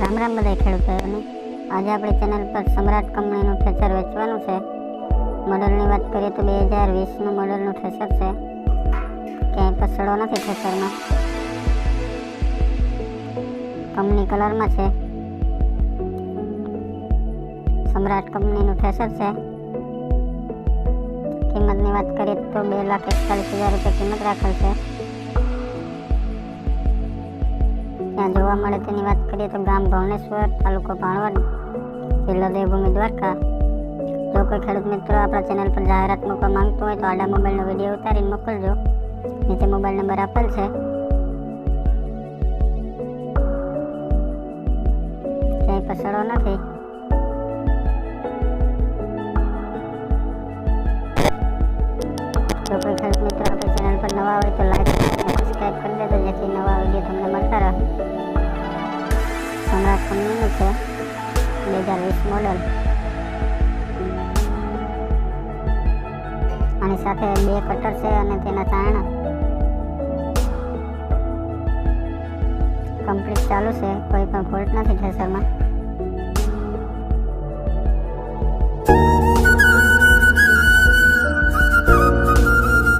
હજારની આજે આપણી ચેનલ પર સમ્રાટ કંપનીનું થ્રેસર વેચવાનું છે. મોડલની વાત કરીએ તો બે હજાર વીસનું મોડલનું થ્રેસર છે. ક્યાંય પસડો નથી થ્રેસરમાં કંપની કલરમાં છે. સમ્રાટ કંપનીનું થ્રેસર છે. કિંમતની વાત કરીએ તો બે લાખ એકતાલીસ હજાર રૂપિયા કિંમત રાખેલ છે. ત્યાં જોવા મળે તેની વાત કરીએ તો ગામ ભવનેશ્વર, તાલુકો ભાણવડ, જિલ્લો દેવભૂમિ, દ્વારકા. જો કોઈ ખેડૂત મિત્રો આપણા ચેનલ પર જાહેરાત મૂકવા માંગતું હોય તો આડા મોબાઈલનો વીડિયો ઉતારીને મોકલજો. નીચે મોબાઈલ નંબર આપેલ છે. ક્યાંય પસડો નથી. જો કોઈ ખેડૂત મિત્રો આપણી ચેનલ પર નવા હોય તો લાઈક સબસ્ક્રાઈબ કરી કંપનીનું છે બે હજાર વીસ મોડલ અને સાથે બે કટર છે અને તેના ચાયણા કમ્પ્લીટ ચાલુ છે, કોઈ પણ ફોલ્ટ નથી થ્રેસરમાં